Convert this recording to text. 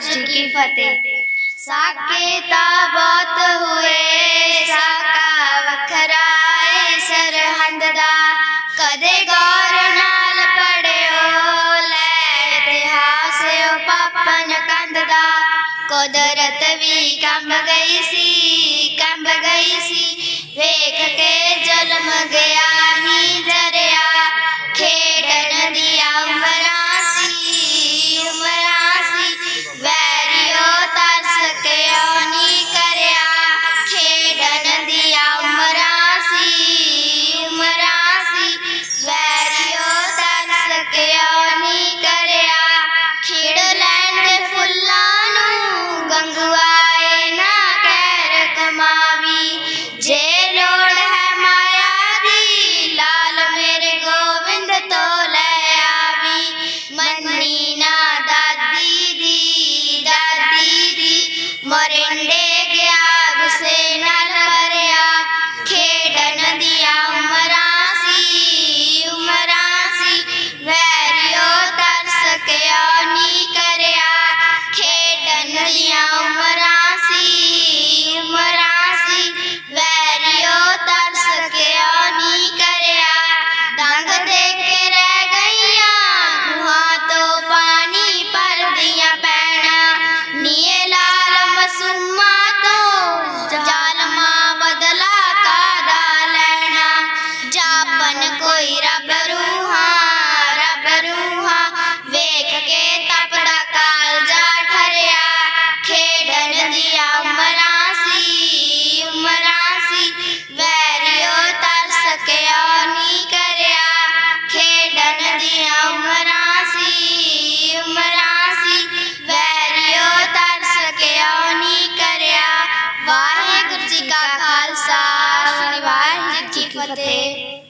जी की फतेह साके ताबत हुए साका वखराए सरहंद दा कदे गौर नाल पढ़ियो ਲੈ ਇਤਿਹਾਸ ਉਹ ਪਾਪਾਂ ਕੰਦ ਦਾ ਕੁਦਰਤ ਵੀ ਕੰਬ ਗਈ ਸੀ ਕੰਬ ਗਈ ਸੀ Yeah. take it. Khalsa Shri वाहिजी की फतेह